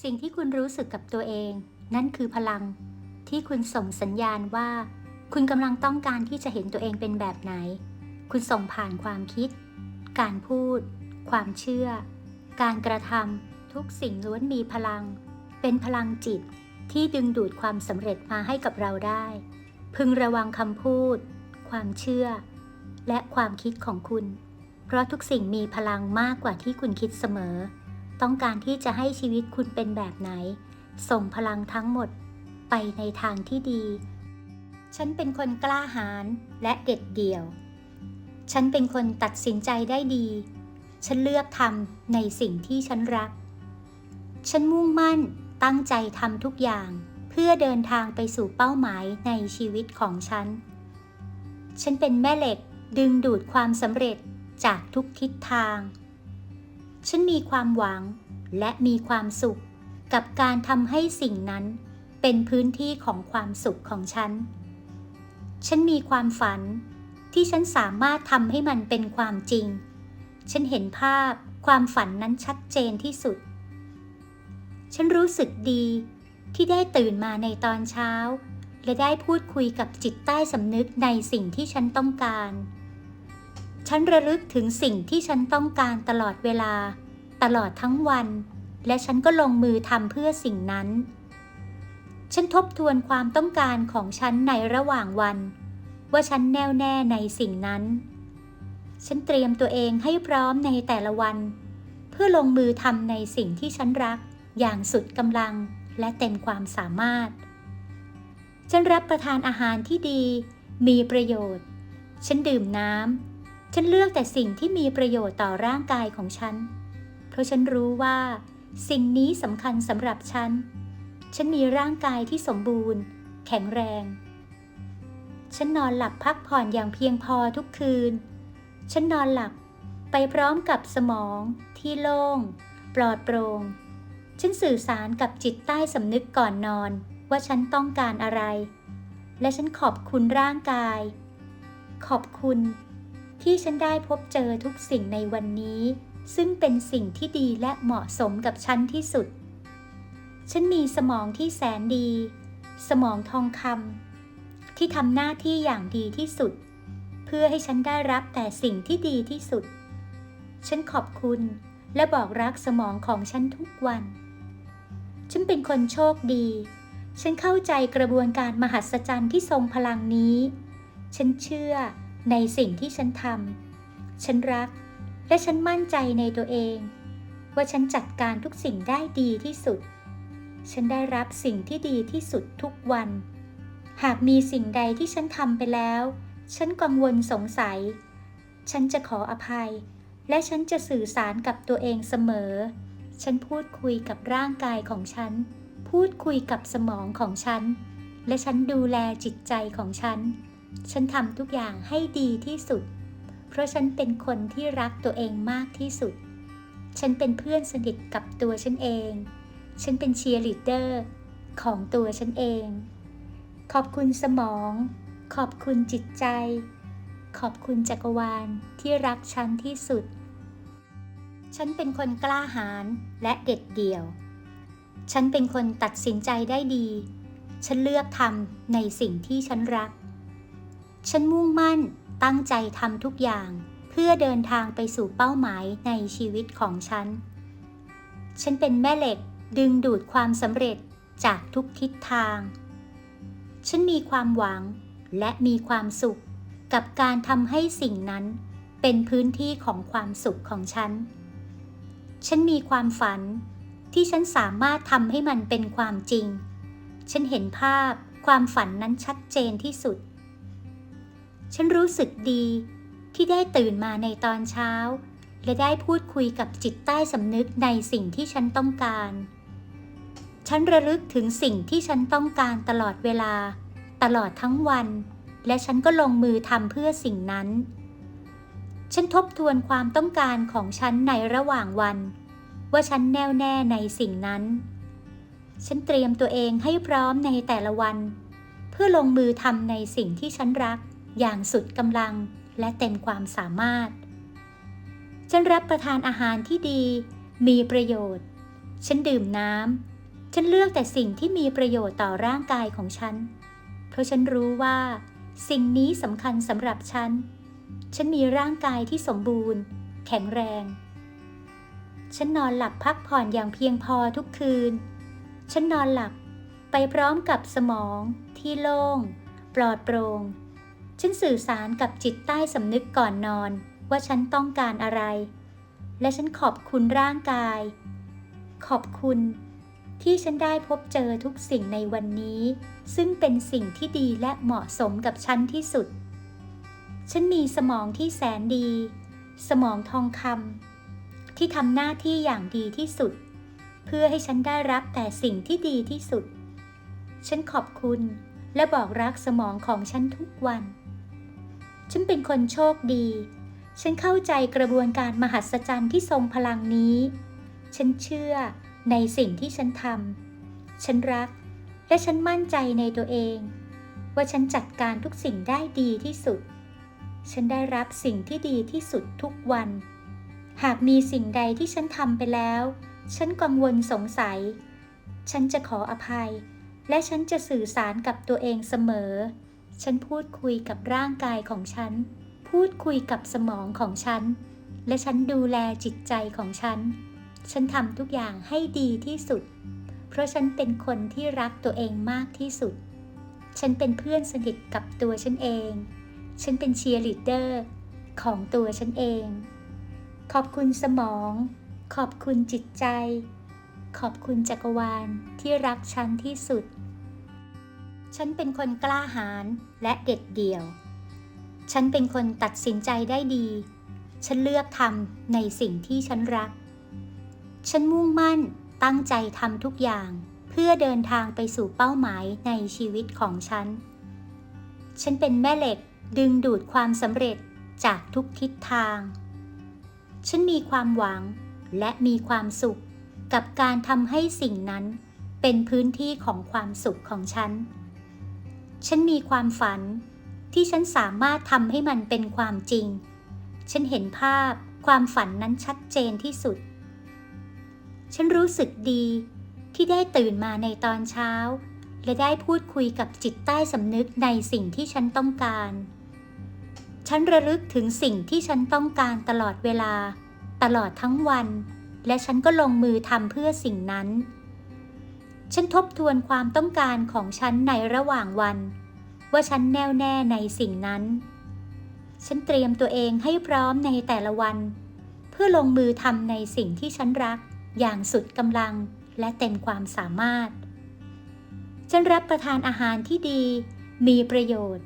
สิ่งที่คุณรู้สึกกับตัวเอง นั่นคือพลัง ที่คุณส่งสัญญาณว่า คุณกำลังต้องการที่จะเห็นตัวเองเป็นแบบไหน คุณส่งผ่านความคิด การพูด ความเชื่อ การกระทำทุกสิ่งล้วนมีพลัง เป็นพลังจิตที่ดึงดูดความสำเร็จมาให้กับเราได้ พึงระวังคำพูด ความเชื่อ และความคิดของคุณ เพราะทุกสิ่งมีพลังมากกว่าที่คุณคิดเสมอ ต้องการที่จะให้ชีวิตคุณเป็นแบบไหน ส่งพลังทั้งหมดไปในทางที่ดี ฉันเป็นคนกล้าหาญและเด็ดเดี่ยว ฉันเป็นคนตัดสินใจได้ดี ฉันเลือกทำในสิ่งที่ฉันรัก ฉันมุ่งมั่นตั้งใจทำทุกอย่าง เพื่อเดินทางไปสู่เป้าหมายในชีวิตของฉัน ฉันเป็นแม่เหล็กดึงดูดความสำเร็จจากทุกทิศทาง ฉันมีความหวังและมีความสุข กับการทำให้สิ่งนั้นเป็นพื้นที่ของความสุขของฉัน ฉันมีความฝันที่ฉันสามารถทำให้มันเป็นความจริง ฉันเห็นภาพความฝันนั้นชัดเจนที่สุด ฉันรู้สึกดีที่ได้ตื่นมาในตอนเช้า และได้พูดคุยกับจิตใต้สำนึกในสิ่งที่ฉันต้องการ ฉันระลึกถึงสิ่งที่ฉันต้องการตลอดเวลา ตลอดทั้งวัน และฉันก็ลงมือทำเพื่อสิ่งนั้น ฉันทบทวนความต้องการของฉันในระหว่างวัน ว่าฉันแน่วแน่ในสิ่งนั้น ฉันเตรียมตัวเองให้พร้อมในแต่ละวัน เพื่อลงมือทำในสิ่งที่ฉันรัก อย่างสุดกำลังและเต็มความสามารถ ฉันรับประทานอาหารที่ดี มีประโยชน์ ฉันดื่มน้ำ ฉันเลือกแต่สิ่งที่มีประโยชน์ต่อร่างกายของฉัน เพราะฉันรู้ว่า สิ่งนี้สำคัญสำหรับฉัน ฉันมีร่างกายที่สมบูรณ์ แข็งแรง ฉันนอนหลับพักผ่อนอย่างเพียงพอทุกคืน ฉันนอนหลับไปพร้อมกับสมอง ที่โล่ง ปลอดโปร่ง ฉันสื่อสารกับจิตใต้สำนึกก่อนนอนว่าฉันต้องการอะไร และฉันขอบคุณร่างกาย ขอบคุณ ที่ฉันได้พบเจอทุกสิ่งในวันนี้ ซึ่งเป็นสิ่งที่ดีและเหมาะสมกับฉันที่สุด ฉันมีสมองที่แสนดี สมองทองคำที่ทำหน้าที่อย่างดีที่สุด เพื่อให้ฉันได้รับแต่สิ่งที่ดีที่สุด ฉันขอบคุณและบอกรักสมองของฉันทุกวัน ฉันเป็นคนโชคดี ฉันเข้าใจกระบวนการมหัศจรรย์ที่ทรงพลังนี้ ฉันเชื่อ ในสิ่งที่ฉันทำฉันรัก และฉันมั่นใจในตัวเอง ว่าฉันจัดการทุกสิ่งได้ดีที่สุด ฉันได้รับสิ่งที่ดีที่สุดทุกวัน หากมีสิ่งใดที่ฉันทำไปแล้ว ฉันกังวลสงสัย ฉันจะขออภัย และฉันจะสื่อสารกับตัวเองเสมอ ฉันพูดคุยกับร่างกายของฉัน พูดคุยกับสมองของฉัน และฉันดูแลจิตใจของฉัน ฉันทำทุกอย่างให้ดีที่สุด เพราะฉันเป็นคนที่รักตัวเองมากที่สุด ฉันเป็นเพื่อนสนิทกับตัวฉันเอง ฉันเป็นเชียร์ลีดเดอร์ของตัวฉันเอง ขอบคุณสมอง ขอบคุณจิตใจ ขอบคุณจักรวาลที่รักฉันที่สุด ฉันเป็นคนกล้าหาญและเด็ดเดี่ยว ฉันเป็นคนตัดสินใจได้ดี ฉันเลือกทำในสิ่งที่ฉันรัก ฉันมุ่งมั่นตั้งใจทำทุกอย่าง เพื่อเดินทางไปสู่เป้าหมายในชีวิตของฉัน ฉันเป็นแม่เหล็กดึงดูดความสำเร็จจากทุกทิศทาง ฉันมีความหวังและมีความสุขกับการทำให้สิ่งนั้นเป็นพื้นที่ของความสุขของฉัน ฉันมีความฝันที่ฉันสามารถทำให้มันเป็นความจริง ฉันเห็นภาพความฝันนั้นชัดเจนที่สุด ฉันรู้สึกดีที่ได้ตื่นมาในตอนเช้า และได้พูดคุยกับจิตใต้สำนึกในสิ่งที่ฉันต้องการ ฉันระลึกถึงสิ่งที่ฉันต้องการตลอดเวลา ตลอดทั้งวัน และฉันก็ลงมือทำเพื่อสิ่งนั้น ฉันทบทวนความต้องการของฉันในระหว่างวัน ว่าฉันแน่วแน่ในสิ่งนั้น ฉันเตรียมตัวเองให้พร้อมในแต่ละวัน เพื่อลงมือทำในสิ่งที่ฉันรัก อย่างสุดกำลังและเต็มความสามารถ ฉันรับประทานอาหารที่ดี มีประโยชน์ ฉันดื่มน้ำ ฉันเลือกแต่สิ่งที่มีประโยชน์ต่อร่างกายของฉัน เพราะฉันรู้ว่า สิ่งนี้สำคัญสำหรับฉัน ฉันมีร่างกายที่สมบูรณ์ แข็งแรง ฉันนอนหลับพักผ่อนอย่างเพียงพอทุกคืน ฉันนอนหลับไปพร้อมกับสมองที่โล่ง ปลอดโปร่ง ฉันสื่อสารกับจิตใต้สำนึกก่อนนอน ว่าฉันต้องการอะไร และฉันขอบคุณร่างกาย ขอบคุณ ที่ฉันได้พบเจอทุกสิ่งในวันนี้ ซึ่งเป็นสิ่งที่ดีและเหมาะสมกับฉันที่สุด ฉันมีสมองที่แสนดี สมองทองคำที่ทำหน้าที่อย่างดีที่สุด เพื่อให้ฉันได้รับแต่สิ่งที่ดีที่สุด ฉันขอบคุณและบอกรักสมองของฉันทุกวัน ฉันเป็นคนโชคดี ฉันเข้าใจกระบวนการมหัศจรรย์ที่ทรงพลังนี้ ฉันเชื่อในสิ่งที่ฉันทำ ฉันรัก และฉันมั่นใจในตัวเอง ว่าฉันจัดการทุกสิ่งได้ดีที่สุด ฉันได้รับสิ่งที่ดีที่สุดทุกวัน หากมีสิ่งใดที่ฉันทำไปแล้ว ฉันกังวลสงสัย ฉันจะขออภัย และฉันจะสื่อสารกับตัวเองเสมอ ฉันพูดคุยกับร่างกายของฉัน พูดคุยกับสมองของฉัน และฉันดูแลจิตใจของฉัน ฉันทำทุกอย่างให้ดีที่สุด เพราะฉันเป็นคนที่รักตัวเองมากที่สุด ฉันเป็นเพื่อนสนิทกับตัวฉันเอง ฉันเป็นเชียร์ลีดเดอร์ของตัวฉันเอง ขอบคุณสมอง ขอบคุณจิตใจ ขอบคุณจักรวาลที่รักฉันที่สุด ฉันเป็นคนกล้าหาญและเด็ดเดี่ยว ฉันเป็นคนตัดสินใจได้ดี ฉันเลือกทำในสิ่งที่ฉันรัก ฉันมุ่งมั่นตั้งใจทำทุกอย่าง เพื่อเดินทางไปสู่เป้าหมายในชีวิตของฉัน ฉันเป็นแม่เหล็กดึงดูดความสำเร็จจากทุกทิศทาง ฉันมีความหวังและมีความสุขกับการทำให้สิ่งนั้นเป็นพื้นที่ของความสุขของฉัน ฉันมีความฝัน ที่ฉันสามารถทำให้มันเป็นความจริง ฉันเห็นภาพความฝันนั้นชัดเจนที่สุด ฉันรู้สึกดีที่ได้ตื่นมาในตอนเช้า และได้พูดคุยกับจิตใต้สำนึกในสิ่งที่ฉันต้องการ ฉันระลึกถึงสิ่งที่ฉันต้องการตลอดเวลา ตลอดทั้งวัน และฉันก็ลงมือทำเพื่อสิ่งนั้น ฉันทบทวนความต้องการของฉันในระหว่างวัน ว่าฉันแน่วแน่ในสิ่งนั้น ฉันเตรียมตัวเองให้พร้อมในแต่ละวัน เพื่อลงมือทำในสิ่งที่ฉันรักอย่างสุดกำลังและเต็มความสามารถ ฉันรับประทานอาหารที่ดี มีประโยชน์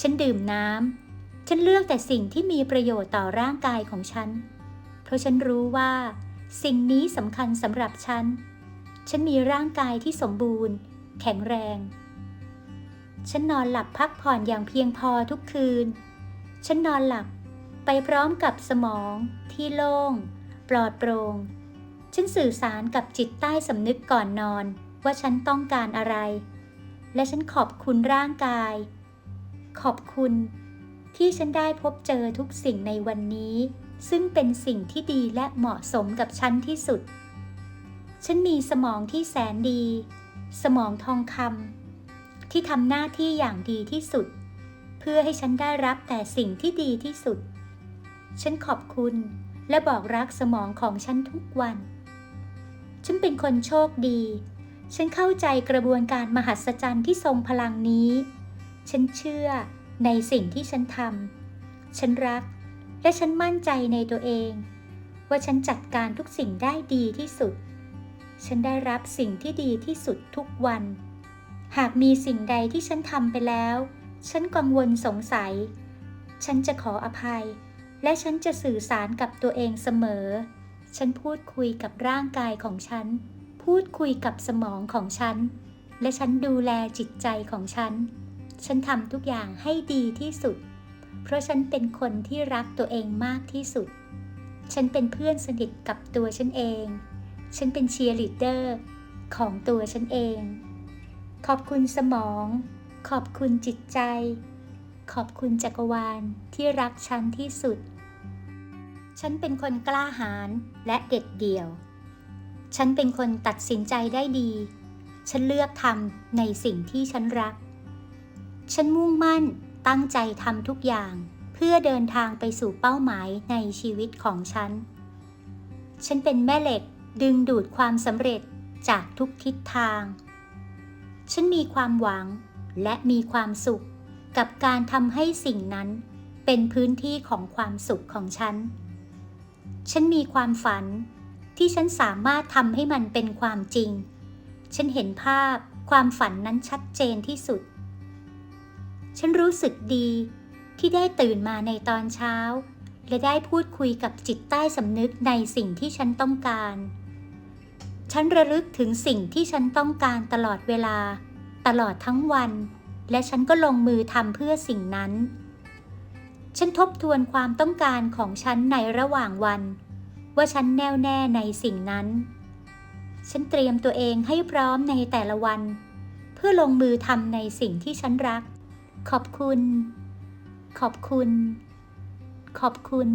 ฉันดื่มน้ำ ฉันเลือกแต่สิ่งที่มีประโยชน์ต่อร่างกายของฉัน เพราะฉันรู้ว่า สิ่งนี้สำคัญสำหรับฉัน ฉันมีร่างกายที่สมบูรณ์ แข็งแรง ฉันนอนหลับพักผ่อนอย่างเพียงพอทุกคืน ฉันนอนหลับไปพร้อมกับสมอง ที่โล่ง ปลอดโปร่ง ฉันสื่อสารกับจิตใต้สำนึกก่อนนอนว่าฉันต้องการอะไร และฉันขอบคุณร่างกาย ขอบคุณที่ฉันได้พบเจอทุกสิ่งในวันนี้ ซึ่งเป็นสิ่งที่ดีและเหมาะสมกับฉันที่สุด ฉันมีสมองที่แสนดี สมองทองคำที่ทำหน้าที่อย่างดีที่สุด เพื่อให้ฉันได้รับแต่สิ่งที่ดีที่สุด ฉันขอบคุณและบอกรักสมองของฉันทุกวัน ฉันเป็นคนโชคดี ฉันเข้าใจกระบวนการมหัศจรรย์ที่ทรงพลังนี้ ฉันเชื่อในสิ่งที่ฉันทำ ฉันรักและฉันมั่นใจในตัวเอง ว่าฉันจัดการทุกสิ่งได้ดีที่สุด ฉันได้รับสิ่งที่ดีที่สุดทุกวัน หากมีสิ่งใดที่ฉันทำไปแล้ว ฉันกังวลสงสัย ฉันจะขออภัย และฉันจะสื่อสารกับตัวเองเสมอ ฉันพูดคุยกับร่างกายของฉัน พูดคุยกับสมองของฉัน และฉันดูแลจิตใจของฉัน ฉันทำทุกอย่างให้ดีที่สุด เพราะฉันเป็นคนที่รักตัวเองมากที่สุด ฉันเป็นเพื่อนสนิทกับตัวฉันเอง ฉันเป็นเชียร์ลีดเดอร์ของตัวฉันเอง ขอบคุณสมอง ขอบคุณจิตใจ ขอบคุณจักรวาลที่รักฉันที่สุด ฉันเป็นคนกล้าหาญและเด็ดเดี่ยว ฉันเป็นคนตัดสินใจได้ดี ฉันเลือกทำในสิ่งที่ฉันรัก ฉันมุ่งมั่นตั้งใจทำทุกอย่างเพื่อเดินทางไปสู่เป้าหมายในชีวิตของฉัน ฉันเป็นแม่เหล็ก ดึงดูดความสำเร็จจากทุกทิศทาง ฉันมีความหวังและมีความสุขกับการทำให้สิ่งนั้นเป็นพื้นที่ของความสุขของฉัน ฉันมีความฝันที่ฉันสามารถทำให้มันเป็นความจริง ฉันเห็นภาพความฝันนั้นชัดเจนที่สุด ฉันรู้สึกดีที่ได้ตื่นมาในตอนเช้า และได้พูดคุยกับจิตใต้สำนึกในสิ่งที่ฉันต้องการ ฉันระลึกถึงสิ่งที่ฉันต้องการตลอดเวลา ตลอดทั้งวัน และฉันก็ลงมือทำเพื่อสิ่งนั้น ฉันทบทวนความต้องการของฉันในระหว่างวัน ว่าฉันแน่วแน่ในสิ่งนั้น ฉันเตรียมตัวเองให้พร้อมในแต่ละวัน เพื่อลงมือทำในสิ่งที่ฉันรัก ขอบคุณ ขอบคุณ ขอบคุณ